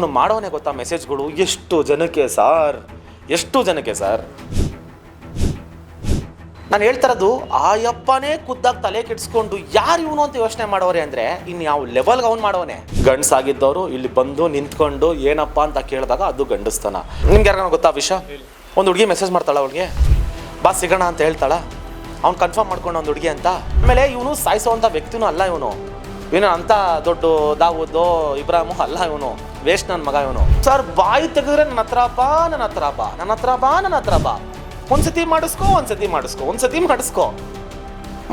ಇವನು ಮಾಡೋನೆ ಗೊತ್ತಾ ಮೆಸೇಜ್ಗಳು? ಎಷ್ಟು ಜನಕ್ಕೆ ಸಾರ್? ಎಷ್ಟು ಜನಕ್ಕೆ ಸಾರ್? ನಾನು ಹೇಳ್ತಾ ಇರೋದು ಆಯಪ್ಪನೇ ಖುದ್ದಾಗಿ ತಲೆ ಕೆಡಿಸ್ಕೊಂಡು ಯಾರು ಇವನು ಅಂತ ಯೋಚನೆ ಮಾಡೋರೆ ಅಂದರೆ ಇನ್ನು ಯಾವ ಲೆವೆಲ್ಗೆ ಅವ್ನು ಮಾಡೋನೆ? ಗಂಡಸಾಗಿದ್ದವರು ಇಲ್ಲಿ ಬಂದು ನಿಂತ್ಕೊಂಡು ಏನಪ್ಪ ಅಂತ ಕೇಳಿದಾಗ ಅದು ಗಂಡಸ್ತನ. ನಿಮ್ಗೆ ಯಾರು ಗೊತ್ತಾ ವಿಷ? ಒಂದು ಹುಡುಗಿ ಮೆಸೇಜ್ ಮಾಡ್ತಾಳ ಅವಳಿಗೆ. ಬಾ ಸಿಗೋಣ ಅಂತ ಹೇಳ್ತಾಳ. ಅವ್ನು ಕನ್ಫರ್ಮ್ ಮಾಡ್ಕೊಂಡು ಒಂದು ಹುಡುಗಿ ಅಂತ. ಆಮೇಲೆ ಇವನು ಸಾಯಿಸೋವಂಥ ವ್ಯಕ್ತಿನೂ ಅಲ್ಲ ಇವನು. ಇವನು ಅಂಥ ದೊಡ್ಡ ದಾವೂದೋ ಇಬ್ರಾಹಿಮು ಅಲ್ಲ ಇವನು. ವೇಸ್ಟ್ ನನ್ನ ಮಗ ಇವನು. ಸರ್ ಬಾಯಿ ತೆಗೆದ್ರೆ ನನ್ನ ಹತ್ರ ಬಾ ನನ್ನ ಹತ್ರ ಬಾ ನನ್ನ ಹತ್ರ ಬಾ ನನ್ನ ಹತ್ರ ಬಾ. ಒಂದ್ಸತಿ ಮಾಡಿಸ್ಕೋ ಒಂದ್ಸತಿ ಮಾಡಿಸ್ಕೋ ಒಂದ್ಸತಿ ಮಾಡಿಸ್ಕೋ.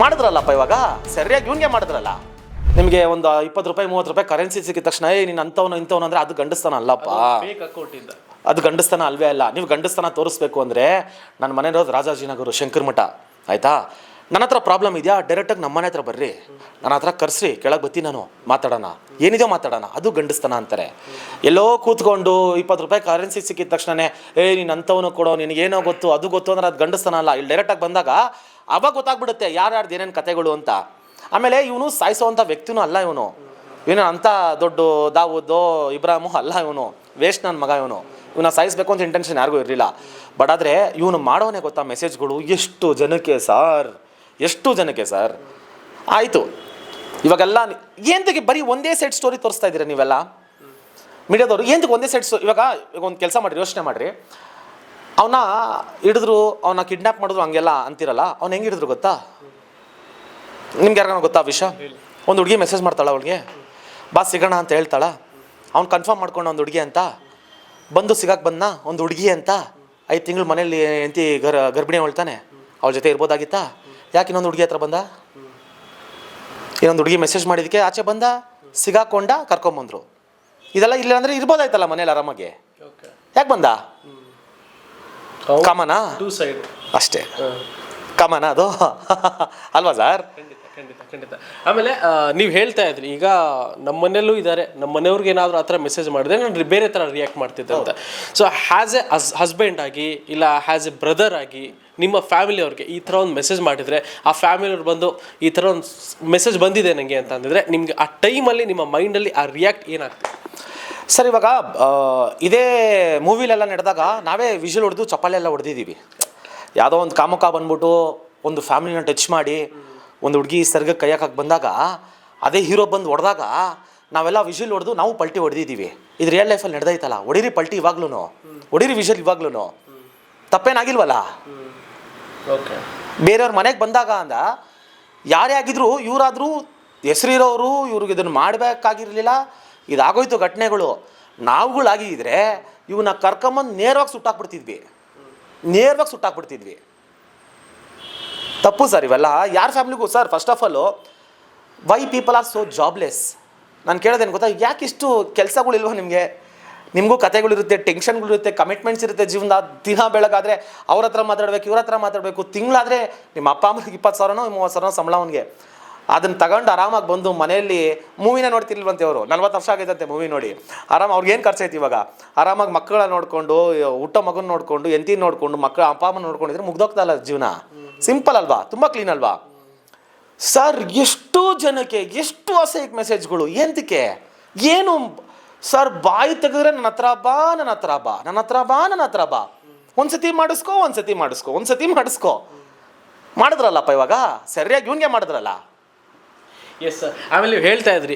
ಮಾಡಿದ್ರಲ್ಲಪ್ಪ ಇವಾಗ? ಸರಿಯಾಗಿ ಇವನ್ಗೆ ಮಾಡಿದ್ರಲ್ಲ? ನಿಮಗೆ ಒಂದು ಇಪ್ಪತ್ತು ರೂಪಾಯಿ ಮೂವತ್ತು ರೂಪಾಯಿ ಕರೆನ್ಸಿ ಸಿಕ್ಕಿದ ತಕ್ಷಣ ಏ ನೀನು ಅಂಥವನು ಇಂಥವನು ಅಂದರೆ ಅದು ಗಂಡಸ್ತಾನ ಅಲ್ಲಪ್ಪ ಫೇಕ್ ಅಕೌಂಟ್ ಇಂದ. ಅದು ಗಂಡಸ್ತಾನ ಅಲ್ವೇ ಅಲ್ಲ. ನೀವು ಗಂಡಸ್ತಾನ ತೋರಿಸ್ಬೇಕು ಅಂದರೆ ನನ್ನ ಮನೆ ಇರೋದು ರಾಜಾಜಿನಗರು ಶಂಕರ್ ಮಠ ಆಯಿತಾ? ನನ್ನ ಹತ್ರ ಪ್ರಾಬ್ಲಮ್ ಇದೆಯಾ? ಡೈರೆಕ್ಟಾಗಿ ನಮ್ಮ ಮನೆ ಹತ್ರ ಬರ್ರಿ. ನನ್ನ ಹತ್ರ ಕರೆಸ್ರಿ. ಕೆಳಗೆ ಬತ್ತಿ ನಾನು. ಮಾತಾಡೋಣ. ಏನಿದೆಯೋ ಮಾತಾಡೋಣ. ಅದು ಗಂಡಸ್ತನ ಅಂತಾರೆ. ಎಲ್ಲೋ ಕೂತ್ಕೊಂಡು ಇಪ್ಪತ್ತು ರೂಪಾಯಿ ಕರೆನ್ಸಿ ಸಿಕ್ಕಿದ ತಕ್ಷಣನೇ, ಏ, ನೀನು ಅಂಥವನು ಕೊಡೋ, ನಿನಗೇನೋ ಗೊತ್ತು, ಅದು ಗೊತ್ತು ಅಂದ್ರೆ ಅದು ಗಂಡಸ್ತನ ಅಲ್ಲ. ಇಲ್ಲಿ ಡೈರೆಕ್ಟಾಗಿ ಬಂದಾಗ ಅವಾಗ ಗೊತ್ತಾಗ್ಬಿಡುತ್ತೆ, ಯಾರ್ಯಾರ್ದು ಏನೇನು ಕತೆಗಳು ಅಂತ. ಆಮೇಲೆ ಇವನು ಸಾಯಿಸೋವಂಥ ವ್ಯಕ್ತಿನೂ ಅಲ್ಲ ಇವನು. ಇವನು ಅಂಥ ದೊಡ್ಡ ದಾವೂದೋ, ಇಬ್ರಾಹಿಮು ಅಲ್ಲ ಇವನು. ವೇಸ್ಟ್ ನನ್ನ ಮಗ ಇವನು. ಇವನ್ನ ಸಾಯಿಸ್ಬೇಕು ಅಂತ ಇಂಟೆನ್ಷನ್ ಯಾರಿಗೂ ಇರಲಿಲ್ಲ. ಬಟ್ ಆದರೆ ಇವನು ಮಾಡೋನೇ ಗೊತ್ತಾ ಮೆಸೇಜ್ಗಳು ಎಷ್ಟು ಜನಕ್ಕೆ ಸಾರ್ ಎಷ್ಟು ಜನಕ್ಕೆ ಸರ್ ಆಯಿತು. ಇವಾಗೆಲ್ಲ ಏನಕ್ಕೆ ಬರೀ ಒಂದೇ ಸೈಡ್ ಸ್ಟೋರಿ ತೋರಿಸ್ತಾ ಇದ್ದೀರಾ ನೀವೆಲ್ಲ? ಮೀಡಿಯಾದವರು ಏನಕ್ಕೆ ಒಂದೇ ಸೈಡ್ ಸ್ಟೋ ಇವಾಗ ಇವಾಗ ಒಂದು ಕೆಲಸ ಮಾಡಿರಿ, ಯೋಚನೆ ಮಾಡಿರಿ. ಅವನ್ನ ಹಿಡಿದ್ರು ಅವನ್ನ ಕಿಡ್ನಾಪ್ ಮಾಡಿದ್ರು, ಹಂಗೆಲ್ಲ ಅಂತಿರಲ್ಲ, ಅವ್ನು ಹೆಂಗೆ ಹಿಡಿದ್ರು ಗೊತ್ತಾ? ನಿಮ್ಗೆ ಯಾರಿಗಾನ ಗೊತ್ತಾ ವಿಷ? ಒಂದು ಹುಡುಗಿ ಮೆಸೇಜ್ ಮಾಡ್ತಾಳ ಅವಳಿಗೆ. ಬಾ ಸಿಗೋಣ ಅಂತ ಹೇಳ್ತಾಳ. ಅವ್ನು ಕನ್ಫರ್ಮ್ ಮಾಡ್ಕೊಂಡು ಒಂದು ಹುಡುಗಿ ಅಂತ. ಬಂದು ಸಿಗಕ್ಕೆ ಬಂದ ಒಂದು ಹುಡುಗಿ ಅಂತ. ಐದು ತಿಂಗಳು ಮನೇಲಿ ಎಂತಿ ಗರ್ ಗರ್ಭಿಣಿ ಹೊಳ್ತಾನೆ ಅವ್ಳ ಜೊತೆ ಇರ್ಬೋದಾಗಿತ್ತಾ? ಯಾಕೆ ಇನ್ನೊಂದು ಹುಡುಗಿ ಹತ್ರ ಬಂದ? ಇನ್ನೊಂದು ಹುಡುಗಿ ಮೆಸೇಜ್ ಮಾಡಿದಕ್ಕೆ ಆಚೆ ಬಂದ ಸಿಗಾಕೊಂಡ ಕರ್ಕೊಂಬಂದರು. ಇದೆಲ್ಲ ಇಲ್ಲ ಅಂದರೆ ಇರ್ಬೋದಾಯ್ತಲ್ಲ ಮನೇಲಿ ಆರಾಮಾಗಿ? ಯಾಕೆ ಬಂದ? ಕಾಮನಾ? ಅಷ್ಟೇ. ಕಾಮನಾ ಅದು? ಅಲ್ವಾ ಸರ್? ಖಂಡಿತ ಖಂಡಿತ. ಆಮೇಲೆ ನೀವು ಹೇಳ್ತಾ ಇದ್ರಿ, ಈಗ ನಮ್ಮ ಮನೆಯಲ್ಲೂ ಇದ್ದಾರೆ ನಮ್ಮ ಮನೆಯವ್ರಿಗೆ ಏನಾದರೂ ಆ ಥರ ಮೆಸೇಜ್ ಮಾಡಿದ್ರೆ ನಾನು ಬೇರೆ ಥರ ರಿಯಾಕ್ಟ್ ಮಾಡ್ತಿದ್ದೆ ಅಂತ. ಸೊ ಹ್ಯಾಸ್ ಎ ಹಸ್ಬೆಂಡ್ ಆಗಿ, ಇಲ್ಲ ಹ್ಯಾಸ್ ಎ ಬ್ರದರ್ ಆಗಿ, ನಿಮ್ಮ ಫ್ಯಾಮಿಲಿ ಅವ್ರಿಗೆ ಈ ಥರ ಒಂದು ಮೆಸೇಜ್ ಮಾಡಿದರೆ, ಆ ಫ್ಯಾಮಿಲಿಯವ್ರು ಬಂದು ಈ ಥರ ಒಂದು ಮೆಸೇಜ್ ಬಂದಿದೆ ನನಗೆ ಅಂತ ಅಂದಿದ್ರೆ, ನಿಮ್ಗೆ ಆ ಟೈಮಲ್ಲಿ ನಿಮ್ಮ ಮೈಂಡಲ್ಲಿ ಆ ರಿಯಾಕ್ಟ್ ಏನಾಗ್ತದೆ? ಸರ್, ಇವಾಗ ಇದೇ ಮೂವಿಲೆಲ್ಲ ನಡೆದಾಗ ನಾವೇ ವಿಷಲ್ ಹೊಡೆದು ಚಪ್ಪಲಿ ಎಲ್ಲ ಹೊಡೆದಿದ್ದೀವಿ. ಯಾವುದೋ ಒಂದು ಕಾಮಕ ಬಂದ್ಬಿಟ್ಟು, ಒಂದು ಫ್ಯಾಮಿಲಿನ ಟಚ್ ಮಾಡಿ ಒಂದು ಹುಡುಗಿ ಸರ್ಗ ಕೈ ಹಾಕಕ್ಕೆ ಬಂದಾಗ ಅದೇ ಹೀರೋ ಬಂದು ಹೊಡೆದಾಗ ನಾವೆಲ್ಲ ವಿಷಲ್ ಹೊಡೆದು ನಾವು ಪಲ್ಟಿ ಹೊಡೆದಿದ್ದೀವಿ ಇದು ರಿಯಲ್ ಲೈಫಲ್ಲಿ ನಡೆದೈತಲ್ಲ ಹೊಡೀರಿ ಪಲ್ಟಿ ಇವಾಗ್ಲೂ ಹೊಡೀರಿ ವಿಷಲ್ ಇವಾಗ್ಲೂ ತಪ್ಪೇನಾಗಿಲ್ವಲ್ಲ? ಓಕೆ. ಬೇರೆಯವ್ರ ಮನೆಗೆ ಬಂದಾಗ ಅಂದ ಯಾರೇ ಆಗಿದ್ರು ಇವರಾದರೂ ಹೆಸರಿರೋರು ಇವ್ರಿಗೆ ಇದನ್ನು ಮಾಡಬೇಕಾಗಿರಲಿಲ್ಲ ಇದಾಗೋಯ್ತು ಘಟನೆಗಳು. ನಾವುಗಳಾಗಿದ್ರೆ ಇವನ್ನ ಕರ್ಕೊಂಬಂದು ನೇರವಾಗಿ ಸುಟ್ಟಾಕ್ಬಿಡ್ತಿದ್ವಿ. ನೇರವಾಗಿ ಸುಟ್ಟಾಕ್ಬಿಡ್ತಿದ್ವಿ. ತಪ್ಪು ಸರ್ ಇವೆಲ್ಲ. ಯಾರ ಫ್ಯಾಮಿಲಿಗೂ sir first of all why people are so jobless ನಾನು ಕೇಳೋದೇನು ಗೊತ್ತಾ? ಯಾಕಿಷ್ಟು ಕೆಲಸಗಳಿಲ್ವ ನಿಮಗೆ? ನಿಮಗೂ ಕತೆಗಳಿರುತ್ತೆ ಟೆನ್ಷನ್ಗಳಿರುತ್ತೆ ಕಮಿಟ್ಮೆಂಟ್ಸ್ ಇರುತ್ತೆ ಜೀವನದ. ದಿನ ಬೆಳಗಾದರೆ ಅವ್ರ ಹತ್ರ ಮಾತಾಡಬೇಕು, ಇವ್ರ ಹತ್ರ ಮಾತಾಡಬೇಕು. ತಿಂಗಳಾದರೆ ನಿಮ್ಮ ಅಪ್ಪ ಅಮ್ಮಗೆ ಇಪ್ಪತ್ತು ಸಾವಿರನೋ, ಮೂವತ್ತು ಸಾವಿರನೋ ಸಂಬಳ ಅವನಿಗೆ. ಅದನ್ನು ತಗೊಂಡು ಆರಾಮಾಗಿ ಬಂದು ಮನೆಯಲ್ಲಿ ಮೂವಿನ ನೋಡ್ತಿರ್ಲಿಲ್ವಂತೆ ಅವರು. ನಲ್ವತ್ತು ವರ್ಷ ಆಗೈತಂತೆ ಮೂವಿ ನೋಡಿ. ಆರಾಮ ಅವ್ರಿಗೆ ಏನು ಖರ್ಚೈತಿ ಇವಾಗ? ಆರಾಮಾಗಿ ಮಕ್ಕಳ ನೋಡಿಕೊಂಡು, ಊಟ ಮಗನ ನೋಡಿಕೊಂಡು ಎಂತಿ ನೋಡಿಕೊಂಡು ಮಕ್ಕಳ ಅಪ್ಪ ಅಮ್ಮನ ನೋಡ್ಕೊಂಡಿದ್ರೆ ಮುಗ್ದೋಗ್ತಲ್ಲ ಜೀವನ. ಸಿಂಪಲ್ ಅಲ್ವಾ? ತುಂಬ ಕ್ಲೀನ್ ಅಲ್ವಾ? ಸರ್ ಎಷ್ಟು ಜನಕ್ಕೆ, ಎಷ್ಟು ಅಸಹ್ಯ ಮೆಸೇಜ್ಗಳು ಎಂತಕ್ಕೆ ಏನು? ಸರ್ ಬಾಯಿ ತೆಗೆದ್ರೆ ನನ್ನ ಹತ್ರ ಬಾ, ನನ್ನ ಹತ್ರ ಬಾ, ನನ್ನ ಹತ್ರ ಬಾ, ನನ್ನ ಹತ್ರ ಬಾ. ಒಂದ್ಸತಿ ಮಾಡಿಸ್ಕೋ ಒಂದ್ಸತಿ ಮಾಡಿಸ್ಕೋ ಒಂದ್ಸತಿ ಮಾಡಿಸ್ಕೋ. ಮಾಡಿದ್ರಲ್ಲಪ್ಪ ಇವಾಗ? ಸರಿಯಾಗಿ ಇವನ್ಗೆ ಮಾಡಿದ್ರಲ್ಲ? ಎಸ್ ಸರ್ ಆಮೇಲೆ ನೀವು ಹೇಳ್ತಾ ಇದ್ರಿ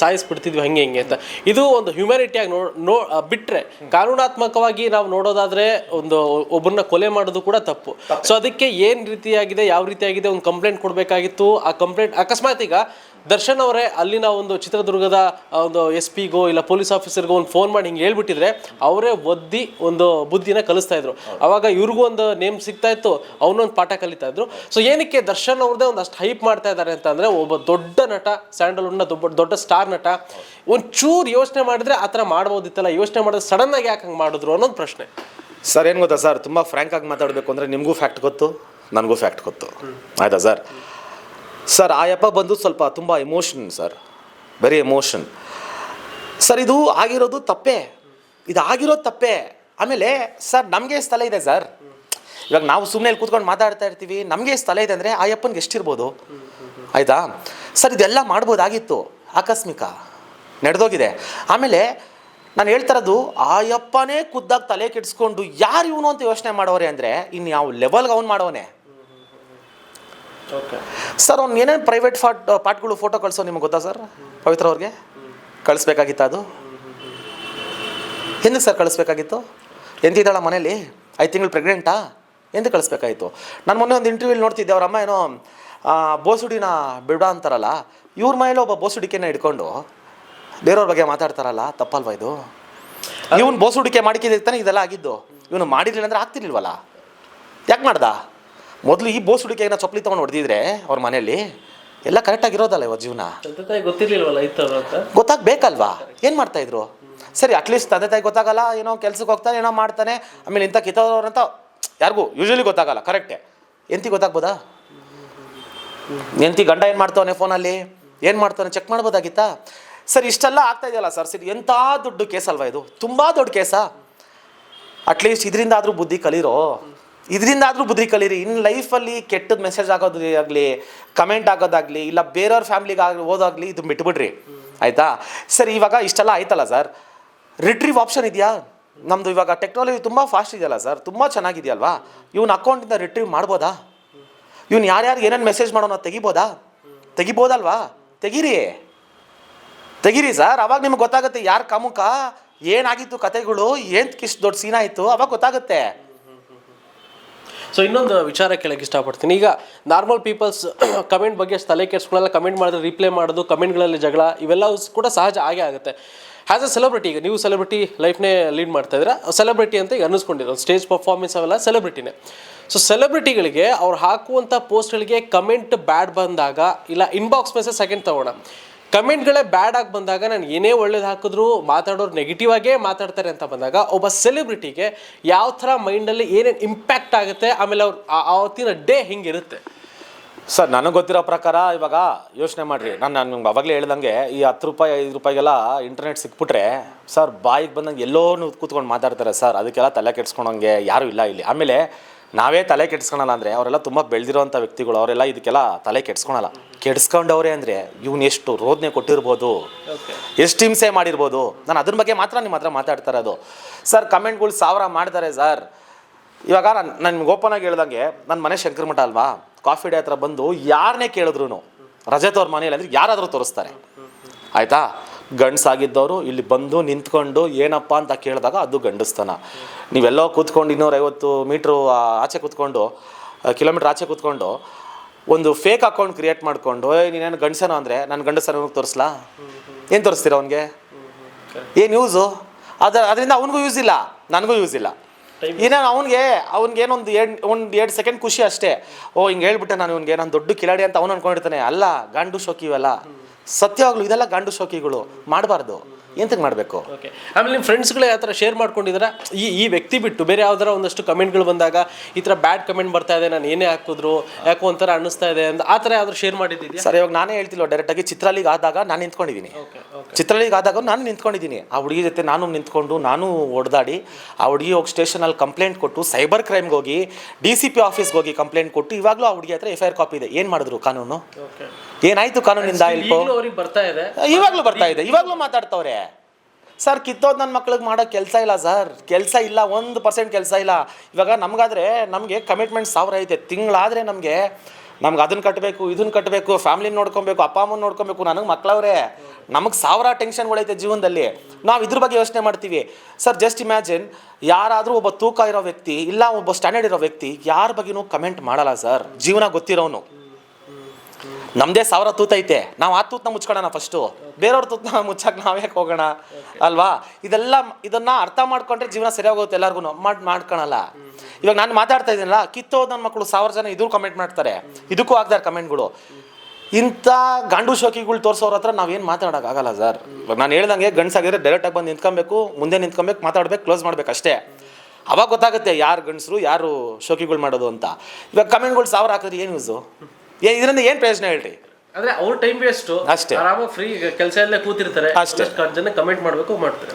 ಸಾಯಿಸ್ಬಿಡ್ತಿದ್ವಿ ಹಂಗೆ ಹಿಂಗೆ ಅಂತ. ಇದು ಒಂದು ಹ್ಯುಮ್ಯಾನಿಟಿಯಾಗಿ ನೋ ನೋ ಬಿಟ್ಟರೆ ಕಾನೂನಾತ್ಮಕವಾಗಿ ನಾವು ನೋಡೋದಾದ್ರೆ ಒಂದು ಒಬ್ಬರನ್ನ ಕೊಲೆ ಮಾಡೋದು ಕೂಡ ತಪ್ಪು. ಸೊ ಅದಕ್ಕೆ ಏನು ರೀತಿಯಾಗಿದೆ ಯಾವ ರೀತಿಯಾಗಿದೆ ಒಂದು ಕಂಪ್ಲೇಂಟ್ ಕೊಡಬೇಕಾಗಿತ್ತು? ಆ ಕಂಪ್ಲೇಂಟ್ ಅಕಸ್ಮಾತ್ ಈಗ ದರ್ಶನ್ ಅವರೇ, ಅಲ್ಲಿನ ಒಂದು ಚಿತ್ರದುರ್ಗದ ಒಂದು ಎಸ್ ಪಿಗೋ ಇಲ್ಲ ಪೊಲೀಸ್ ಆಫೀಸರ್ಗೋ ಒಂದು ಫೋನ್ ಮಾಡಿ ಹಿಂಗೆ ಹೇಳ್ಬಿಟ್ಟಿದ್ರೆ ಅವರೇ ಒದ್ದಿ ಒಂದು ಬುದ್ಧಿನ ಕಲಿಸ್ತಾ ಇದ್ರು. ಅವಾಗ ಇವ್ರಿಗೂ ಒಂದು ನೇಮ್ ಸಿಗ್ತಾ ಇತ್ತು, ಅವನೊಂದು ಪಾಠ ಕಲಿತಾ ಇದ್ರು. ಸೊ ಏನಕ್ಕೆ ದರ್ಶನ್ ಅವ್ರದೇ ಒಂದು ಅಷ್ಟು ಹೈಪ್ ಮಾಡ್ತಾ ಇದ್ದಾರೆ ಅಂತ ಅಂದ್ರೆ, ಒಬ್ಬ ದೊಡ್ಡ ನಟ, ಸ್ಯಾಂಡಲ್ವುಡ್ನ ದೊಡ್ಡ ದೊಡ್ಡ ಸ್ಟಾರ್ ನಟ, ಒಂಚೂರು ಚೂರು ಯೋಚನೆ ಮಾಡಿದ್ರೆ ಆ ಥರ ಮಾಡ್ಬೋದಿತ್ತಲ್ಲ, ಯೋಚನೆ ಮಾಡಿದ್ರೆ ಸಡನ್ ಆಗಿ ಯಾಕೆ ಹಂಗೆ ಮಾಡಿದ್ರು ಅನ್ನೋದು ಪ್ರಶ್ನೆ. ಸರ್, ಏನು ಗೊತ್ತಾ ಸರ್? ತುಂಬ ಫ್ರ್ಯಾಂಕ್ ಆಗಿ ಮಾತಾಡಬೇಕು ಅಂದರೆ ನಿಮಗೂ ಫ್ಯಾಕ್ಟ್ ಗೊತ್ತು, ನನಗೂ ಫ್ಯಾಕ್ಟ್ ಗೊತ್ತು. ಆಯ್ತಾ ಸರ್? ಸರ್, ಆ ಯಪ್ಪ ಬಂದು ಸ್ವಲ್ಪ ತುಂಬ emotion sir. Very emotion sir, ಇದು ಆಗಿರೋದು ತಪ್ಪೇ. ಇದು ಆಗಿರೋದು ತಪ್ಪೇ. ಆಮೇಲೆ ಸರ್, ನಮಗೆ ಸ್ಥಳ ಇದೆ ಸರ್? ಇವಾಗ ನಾವು ಸುಮ್ಮನೆ ಕೂತ್ಕೊಂಡು ಮಾತಾಡ್ತಾ ಇರ್ತೀವಿ. ನಮಗೆ ಸ್ಥಳ ಇದೆ ಅಂದರೆ ಆ ಯಪ್ಪನಿಗೆ ಎಷ್ಟಿರ್ಬೋದು? ಆಯಿತಾ? ಸರ್, ಇದೆಲ್ಲ ಮಾಡ್ಬೋದಾಗಿತ್ತು. ಆಕಸ್ಮಿಕ. ನಡೆದೋಗಿದೆ. ಆಮೇಲೆ ನಾನು ಹೇಳ್ತಿರೋದು ಆಯಪ್ಪನೇ ಖುದ್ದಾಗಿ ತಲೆ ಕೆಡಿಸ್ಕೊಂಡು ಯಾರು ಇವನು ಅಂತ ಯೋಚನೆ ಮಾಡೋರೆ ಅಂದರೆ ಇನ್ನು ಯಾವ ಲೆವೆಲ್ಗೆ ಅವ್ನು ಮಾಡೋನೆ? ಸರ್ ಅವ್ನು ಏನೇನು ಪ್ರೈವೇಟ್ ಫಾಟ್ ಪಾಟ್ಗಳು ಫೋಟೋ ಕಳಿಸೋ ನಿಮ್ಗೆ ಗೊತ್ತಾ ಸರ್ ಪವಿತ್ರ ಅವ್ರಿಗೆ? ಕಳಿಸ್ಬೇಕಾಗಿತ್ತು ಅದು. ಎಂದಕ್ಕೆ ಸರ್ ಕಳಿಸ್ಬೇಕಾಗಿತ್ತು? ಎಂತಿದ್ದಾಳ ಮನೇಲಿ? ಐದು ತಿಂಗಳು ಪ್ರೆಗ್ನೆಂಟಾ ಎಂದು ಕಳಿಸ್ಬೇಕಾಗಿತ್ತು ನಾನು ಮೊನ್ನೆ ಒಂದು ಇಂಟರ್ವ್ಯೂಲಿ ನೋಡ್ತಿದ್ದೆ ಅವ್ರ ಅಮ್ಮ ಏನೋ ಬೋಸುಡಿನ ಬಿಡ ಅಂತಾರಲ್ಲ ಇವ್ರ ಮನೇಲಿ ಒಬ್ಬ ಬೋಸುಡಿಕೆನ ಇಟ್ಕೊಂಡು ಬೇರೆಯವ್ರ ಬಗ್ಗೆ ಮಾತಾಡ್ತಾರಲ್ಲ ತಪ್ಪಲ್ವಾ ಇದು? ಇವನು ಬೋಸುಡಿಕೆ ಮಾಡಿಕಿದ್ದಾನೆ ಇದೆಲ್ಲ ಆಗಿದ್ದು. ಇವನು ಮಾಡಿರಲಿಲ್ಲ ಅಂದ್ರೆ ಆಗ್ತಿರ್ಲಿಲ್ವಲ್ಲ? ಯಾಕೆ ಮಾಡ್ದ? ಮೊದಲು ಈ ಬೋಸ್ ಹುಡುಕಿ ಏನೋ ಚಪ್ಪಲಿ ತೊಗೊಂಡು ಹೊಡೆದಿದ್ರೆ ಅವ್ರ ಮನೆಯಲ್ಲಿ ಎಲ್ಲ ಕರೆಕ್ಟಾಗಿರೋದಲ್ಲ ಇವ ಜೀವನ? ತಂದೆ ತಾಯಿ ಗೊತ್ತಿರ್ಲಿಲ್ವಲ್ಲ ಇತ್ತವ್ರು ಅಂತ? ಗೊತ್ತಾಗ್ಬೇಕಲ್ವಾ? ಏನು ಮಾಡ್ತಾ ಇದ್ರು? ಸರಿ ಅಟ್ಲೀಸ್ಟ್ ತಂದೆ ತಾಯಿ ಗೊತ್ತಾಗಲ್ಲ ಏನೋ ಕೆಲ್ಸಕ್ಕೆ ಹೋಗ್ತಾನೆ ಏನೋ ಮಾಡ್ತಾನೆ ಆಮೇಲೆ ಇಂಥ ಕಿತ್ತವ್ರಂತ ಅಂತ ಯಾರಿಗೂ ಯೂಶಲಿ ಗೊತ್ತಾಗಲ್ಲ ಕರೆಕ್ಟೇ ಎಂತಿ ಗೊತ್ತಾಗ್ಬೋದಾ? ಎಂತಿ ಗಂಡ ಏನು ಮಾಡ್ತಾವನೆ ಫೋನಲ್ಲಿ? ಏನು ಮಾಡ್ತಾನೆ ಚೆಕ್ ಮಾಡ್ಬೋದಾಗಿತ್ತಾ? ಸರ್ ಇಷ್ಟೆಲ್ಲ ಆಗ್ತಾ ಇದೆಯಲ್ಲ ಸರ್ ಸರಿ ಎಂಥ ದೊಡ್ಡ ಕೇಸ್ ಅಲ್ವಾ ಇದು? ತುಂಬ ದೊಡ್ಡ ಕೇಸಾ? ಅಟ್ಲೀಸ್ಟ್ ಇದರಿಂದ ಆದರೂ ಬುದ್ಧಿ ಕಲೀರೋ ಇದರಿಂದ ಆದರೂ ಬುದ್ಧಿ ಕಲೀರಿ. ಇನ್ನು ಲೈಫಲ್ಲಿ ಕೆಟ್ಟದ ಮೆಸೇಜ್ ಆಗೋದು ಆಗಲಿ ಕಮೆಂಟ್ ಆಗೋದಾಗಲಿ, ಇಲ್ಲ ಬೇರೆಯವ್ರ ಫ್ಯಾಮ್ಲಿಗೆ ಆಗಲಿ ಓದಾಗಲಿ ಇದು ಬಿಟ್ಬಿಡ್ರಿ. ಆಯಿತಾ? ಸರ್, ಇವಾಗ ಇಷ್ಟೆಲ್ಲ ಆಯ್ತಲ್ಲ ಸರ್ ರಿಟ್ರೀವ್ ಆಪ್ಷನ್ ಇದೆಯಾ? ನಮ್ಮದು ಇವಾಗ ಟೆಕ್ನಾಲಜಿ ತುಂಬ ಫಾಸ್ಟ್ ಇದೆಯಲ್ಲ ಸರ್ ತುಂಬ ಚೆನ್ನಾಗಿದೆಯಲ್ವಾ? ಇವ್ನ ಅಕೌಂಟಿಂದ ರಿಟ್ರೀವ್ ಮಾಡ್ಬೋದಾ? ಇವ್ನು ಯಾರ್ಯಾರು ಏನೇನು ಮೆಸೇಜ್ ಮಾಡೋಣ ತೆಗಿಬೋದಾ? ತೆಗಿಬೋದಲ್ವಾ? ತೆಗೀರಿ. ತೆಗೀರಿ ಸರ್ ಅವಾಗ ನಿಮ್ಗೆ ಗೊತ್ತಾಗುತ್ತೆ ಯಾರು ಕಾಮುಕ, ಏನಾಗಿತ್ತು ಕತೆಗಳು ಏನು ಕಿಸ್ ದೊಡ್ಡ ಸೀನ್ ಆಯಿತು, ಅವಾಗ ಗೊತ್ತಾಗುತ್ತೆ. ಸೊ ಇನ್ನೊಂದು ವಿಚಾರ ಕೇಳಕ್ಕೆ ಇಷ್ಟಪಡ್ತೀನಿ. ಈಗ ನಾರ್ಮಲ್ ಪೀಪಲ್ಸ್ ಕಮೆಂಟ್ ಬಗ್ಗೆ ತಲೆ ಕೆಡ್ಸ್ಕೊಳ್ಳಲ್ಲ ಕಮೆಂಟ್ ಮಾಡಿದ್ರೆ ರಿಪ್ಲೈ ಮಾಡೋದು ಕಮೆಂಟ್ಗಳಲ್ಲಿ ಜಗಳ ಇವೆಲ್ಲ ಕೂಡ ಸಹಜ ಆಗೇ ಆಗುತ್ತೆ. ಆ್ಯಸ್ ಅ ಸೆಲೆಬ್ರಿಟಿ ಈಗ ನೀವು ಸೆಲೆಬ್ರಿಟಿ ಲೈಫ್ನೇ ಲೀಡ್ ಮಾಡ್ತಾ ಇದ್ದೀರಾ? ಸೆಲೆಬ್ರಿಟಿ ಅಂತ ಈಗ ಅನ್ನಿಸ್ಕೊಂಡಿರೋ ಸ್ಟೇಜ್ ಪರ್ಫಾರ್ಮೆನ್ಸ್ ಅವೆಲ್ಲ ಸೆಲೆಬ್ರಿಟಿನೇ ಸೊ ಸೆಲೆಬ್ರಿಟಿಗಳಿಗೆ ಅವ್ರು ಹಾಕುವಂಥ ಪೋಸ್ಟ್ಗಳಿಗೆ ಕಮೆಂಟ್ ಬ್ಯಾಡ್ ಬಂದಾಗ, ಇಲ್ಲ ಇನ್ಬಾಕ್ಸ್ ಮೆಸೇಜ್ ಸೆಕೆಂಡ್ ತಗೋಣ. ಕಮೆಂಟ್ಗಳೇ ಬ್ಯಾಡ್ ಆಗಿ ಬಂದಾಗ ನಾನು ಏನೇ ಒಳ್ಳೇದು ಹಾಕಿದ್ರು ಮಾತಾಡೋರು ನೆಗೆಟಿವ್ ಆಗೇ ಮಾತಾಡ್ತಾರೆ ಅಂತ ಬಂದಾಗ ಒಬ್ಬ ಸೆಲೆಬ್ರಿಟಿಗೆ ಯಾವ ಥರ ಮೈಂಡಲ್ಲಿ ಏನೇನು ಇಂಪ್ಯಾಕ್ಟ್ ಆಗುತ್ತೆ, ಆಮೇಲೆ ಅವ್ರು ಆವತ್ತಿನ ಡೇ ಹಿಂಗಿರುತ್ತೆ? ಸರ್, ನನಗೆ ಗೊತ್ತಿರೋ ಪ್ರಕಾರ ಇವಾಗ ಯೋಚನೆ ಮಾಡಿರಿ. ನಾನು ನಾನು ನಿಮ್ಗೆ ಅವಾಗಲೇ ಹೇಳ್ದಂಗೆ ಈ ಹತ್ತು ರೂಪಾಯಿ, ಐದು ರೂಪಾಯಿಗೆಲ್ಲ ಇಂಟರ್ನೆಟ್ ಸಿಕ್ಬಿಟ್ರೆ ಸರ್ ಬಾಯಿಗೆ ಬಂದಂಗೆ ಎಲ್ಲೋನು ಕೂತ್ಕೊಂಡು ಮಾತಾಡ್ತಾರೆ ಸರ್. ಅದಕ್ಕೆಲ್ಲ ತಲೆ ಕೆಡ್ಸ್ಕೊಳಂಗೆ ಯಾರೂ ಇಲ್ಲ ಇಲ್ಲಿ. ಆಮೇಲೆ ನಾವೇ ತಲೆ ಕೆಡ್ಸ್ಕೊಳಲ್ಲ ಅಂದರೆ ಅವರೆಲ್ಲ ತುಂಬ ಬೆಳೆದಿರೋಂಥ ವ್ಯಕ್ತಿಗಳು, ಅವರೆಲ್ಲ ಇದಕ್ಕೆಲ್ಲ ತಲೆ ಕೆಡ್ಸ್ಕೊಳಲ್ಲ. ಕೆಡ್ಸ್ಕೊಂಡವ್ರೆ ಅಂದರೆ ಇವ್ನು ಎಷ್ಟು ರೋದನೆ ಕೊಟ್ಟಿರ್ಬೋದು ಎಷ್ಟು ಹಿಂಸೆ ಮಾಡಿರ್ಬೋದು ನಾನು ಅದ್ರ ಬಗ್ಗೆ ಮಾತ್ರ ನಿಮ್ಮ ಹತ್ರ ಮಾತಾಡ್ತಾ ಇರೋದು. ಸರ್ ಕಮೆಂಟ್ಗಳು ಸಾವಿರ ಮಾಡ್ತಾರೆ ಸರ್. ಇವಾಗ ನಾನು ನನ್ಗೆ ನಿಮ್ಗೆ ಓಪನ್ ಆಗಿ ಹೇಳ್ದಂಗೆ ನನ್ನ ಮನೆ ಶಂಕರಮಠ ಅಲ್ವಾ? ಕಾಫಿ ಡೇ ಹತ್ರ ಬಂದು ಯಾರನ್ನೇ ಕೇಳಿದ್ರು ರಜೆ ಅವ್ರ ಮನೇಲಿ ಅಂದರೆ ಯಾರಾದರೂ ತೋರಿಸ್ತಾರೆ. ಆಯಿತಾ? ಗಂಡಸಾಗಿದ್ದವರು ಇಲ್ಲಿ ಬಂದು ನಿಂತ್ಕೊಂಡು ಏನಪ್ಪ ಅಂತ ಕೇಳಿದಾಗ ಅದು ಗಂಡಸ್ತನ. ನೀವೆಲ್ಲೋ ಕೂತ್ಕೊಂಡು ಇನ್ನೂರೈವತ್ತು ಮೀಟ್ರು ಆಚೆ ಕೂತ್ಕೊಂಡು ಕಿಲೋಮೀಟ್ರ್ ಆಚೆ ಕೂತ್ಕೊಂಡು ಒಂದು ಫೇಕ್ ಅಕೌಂಟ್ ಕ್ರಿಯೇಟ್ ಮಾಡಿಕೊಂಡು ನೀನೇನು ಗಂಡಸನ ಅಂದರೆ ನಾನು ಗಂಡಸನ ತೋರಿಸ್ಲಾ? ಏನು ತೋರಿಸ್ತೀರ ಅವನಿಗೆ? ಏನು ಯೂಸು ಅದ ಅದರಿಂದ ಅವನಿಗೂ ಯೂಸ್ ಇಲ್ಲ ನನಗೂ ಯೂಸ್ ಇಲ್ಲ. ಇನ್ನೇನು ಅವನಿಗೆ ಅವ್ನಿಗೆ ಏನೊಂದು ಎರಡು ಒಂದು ಎರಡು ಸೆಕೆಂಡ್ ಖುಷಿ ಅಷ್ಟೇ. ಓ ಹಿಂಗೆ ಹೇಳ್ಬಿಟ್ಟೆ ನಾನು ಇವನಿಗೆ ನಾನು ದೊಡ್ಡ ಕಿಲಾಡಿ ಅಂತ ಅವನು ಅನ್ಕೊಂಡಿರ್ತಾನೆ. ಅಲ್ಲ ಗಂಡು ಶೋಕಿ ಇವೆಲ್ಲ. ಸತ್ಯವಾಗ್ಲು ಇದೆಲ್ಲ ಗಂಡು ಶೋಕಿಗಳು. ಮಾಡಬಾರ್ದು. ಎಂತಕ್ಕೆ ಮಾಡಬೇಕು? ಓಕೆ ಆಮೇಲೆ ನಿಮ್ಮ ಫ್ರೆಂಡ್ಸ್ಗಳೇ ಆ ಥರ ಶೇರ್ ಮಾಡ್ಕೊಂಡಿದ್ದೀರಾ? ಈ ಈ ವ್ಯಕ್ತಿ ಬಿಟ್ಟು ಬೇರೆ ಯಾವ್ದಾರ ಒಂದಷ್ಟು ಕಮೆಂಟ್ಗಳು ಬಂದಾಗ ಈ ಥರ ಬ್ಯಾಡ್ ಕಮೆಂಟ್ ಬರ್ತಾ ಇದೆ ನಾನು ಏನೇ ಹಾಕಿದ್ರು ಯಾಕೋ ಒಂಥರ ಅನ್ನಿಸ್ತಾ ಇದೆ ಅಂತ ಆ ಥರ ಯಾವ್ದಾರು ಶೇರ್ ಮಾಡಿದ್ದೀನಿ ಸರ್ ಇವಾಗ ನಾನೇ ಹೇಳ್ತಿಲ್ಲ ಡೈರೆಕ್ಟಾಗಿ ಚಿತ್ರಲಿಗೆ ಆದಾಗ ನಾನು ನಿಂತ್ಕೊಂಡಿದ್ದೀನಿ ಚಿತ್ರಲಿಗೆ ಆದಾಗ ನಾನು ನಿಂತ್ಕೊಂಡಿದ್ದೀನಿ ಆ ಹುಡುಗಿ ಜೊತೆ ನಾನು ನಿಂತ್ಕೊಂಡು ನಾನು ಹೊಡೆದಾಡಿ ಆ ಹುಡುಗಿ ಹೋಗಿ ಸ್ಟೇಷನಲ್ಲಿ ಕಂಪ್ಲೇಂಟ್ ಕೊಟ್ಟು ಸೈಬರ್ ಕ್ರೈಮ್ಗೆ ಹೋಗಿ ಡಿ ಸಿ ಪಿ ಆಫೀಸ್ಗೆ ಹೋಗಿ ಕಂಪ್ಲೇಂಟ್ ಕೊಟ್ಟು ಇವಾಗಲೂ ಆ ಹುಡುಗಿ ಹತ್ರ ಎಫ್ ಐ ಆರ್ ಕಾಪಿ ಇದೆ. ಏನು ಮಾಡಿದ್ರು ಕಾನೂನು? ಏನಾಯ್ತು ಕಾನೂನಿಂದ ಇಲ್ಪೋ ಬರ್ತಾ ಇದೆ. ಇವಾಗಲೂ ಬರ್ತಾ ಇದೆ. ಇವಾಗಲೂ ಮಾತಾಡ್ತವ್ರೆ. ಸರ್ ಕಿತ್ತೋದು ನನ್ನ ಮಕ್ಳಿಗೆ ಮಾಡೋ ಕೆಲಸ ಇಲ್ಲ ಸರ್. ಕೆಲಸ ಇಲ್ಲ ಒಂದು ಪರ್ಸೆಂಟ್ ಕೆಲಸ ಇಲ್ಲ. ಇವಾಗ ನಮಗಾದ್ರೆ ನಮಗೆ ಕಮಿಟ್ಮೆಂಟ್ ಸಾವಿರ ಐತೆ. ತಿಂಗಳಾದರೆ ನಮಗೆ ನಮ್ಗೆ ಅದನ್ನ ಕಟ್ಟಬೇಕು ಇದನ್ನ ಕಟ್ಟಬೇಕು ಫ್ಯಾಮಿಲಿ ನೋಡ್ಕೊಬೇಕು ಅಪ್ಪ ಅಮ್ಮನ ನೋಡ್ಕೊಬೇಕು ನನಗೆ ಮಕ್ಕಳವ್ರೆ ನಮಗೆ ಸಾವಿರ ಟೆನ್ಷನ್ಗಳೈತೆ ಜೀವನದಲ್ಲಿ. ನಾವು ಇದ್ರ ಬಗ್ಗೆ ಯೋಚನೆ ಮಾಡ್ತೀವಿ. ಸರ್ ಜಸ್ಟ್ ಇಮ್ಯಾಜಿನ್ ಯಾರಾದರೂ ಒಬ್ಬ ತೂಕ ಇರೋ ವ್ಯಕ್ತಿ ಇಲ್ಲ ಒಬ್ಬ ಸ್ಟ್ಯಾಂಡರ್ಡ್ ಇರೋ ವ್ಯಕ್ತಿ ಯಾರ ಬಗ್ಗೆನೂ ಕಮೆಂಟ್ ಮಾಡಲ್ಲ ಸರ್. ಜೀವನ ಗೊತ್ತಿರೋನು. ನಮ್ಮದೇ ಸಾವಿರ ತೂತೈತೆ ನಾವು ಆ ತೂತ್ನ ಮುಚ್ಕೊಳ್ಳೋಣ ಫಸ್ಟು ಬೇರೆಯವ್ರ ತೂತ್ನ ಮುಚ್ಚಕ್ಕೆ ನಾವ್ಯಾಕೆ ಹೋಗೋಣ? ಅಲ್ವಾ? ಇದೆಲ್ಲ ಇದನ್ನ ಅರ್ಥ ಮಾಡ್ಕೊಂಡ್ರೆ ಜೀವನ ಸರಿಯಾಗೋಗುತ್ತೆ ಎಲ್ಲರಿಗೂ ಮಾಡಿ ಮಾಡ್ಕೊಳಲ್ಲ. ಇವಾಗ ನಾನು ಮಾತಾಡ್ತಾ ಇದ್ದೀನಲ್ಲ ಕಿತ್ತೋ ನನ್ನ ಮಕ್ಕಳು ಸಾವಿರ ಜನ ಇದ್ರು ಕಮೆಂಟ್ ಮಾಡ್ತಾರೆ. ಇದಕ್ಕೂ ಆಗ್ತಾರೆ ಕಮೆಂಟ್ಗಳು ಇಂಥ ಗಂಡು ಶೋಕಿಗಳು ತೋರಿಸೋರ ಹತ್ರ ನಾವೇನು ಮಾತಾಡೋಕ್ಕಾಗಲ್ಲ ಸರ್ ಇವಾಗ ನಾನು ಹೇಳ್ದಂಗೆ ಗಂಡ್ಸಾಗಿದ್ರೆ ಡೈರೆಕ್ಟಾಗಿ ಬಂದು ನಿಂತ್ಕೊಬೇಕು ಮುಂದೆ ನಿಂತ್ಕೊಬೇಕು ಮಾತಾಡ್ಬೇಕು ಕ್ಲೋಸ್ ಮಾಡ್ಬೇಕು ಅಷ್ಟೇ. ಅವಾಗ ಗೊತ್ತಾಗುತ್ತೆ ಯಾರು ಗಂಡಸರು ಯಾರು ಶೋಕಿಗಳು ಮಾಡೋದು ಅಂತ. ಇವಾಗ ಕಮೆಂಟ್ಗಳು ಸಾವಿರ ಹಾಕಿದ್ರೆ ಏನು ಯೂಸು ಏ ಇದರಿಂದ ಏನು ಪ್ರಯೋಜನ ಹೇಳ್ರಿ ಅಂದ್ರೆ ಅವ್ರ ಟೈಮ್ ವೇಸ್ಟ್ ಅಷ್ಟೇ. ಆರಾಮ ಫ್ರೀ ಕೆಲಸ ಎಲ್ಲ ಕೂತಿರ್ತಾರೆ ಅಷ್ಟೇ. ಜನ ಕಮೆಂಟ್ ಮಾಡಬೇಕು ಮಾಡ್ತಾರೆ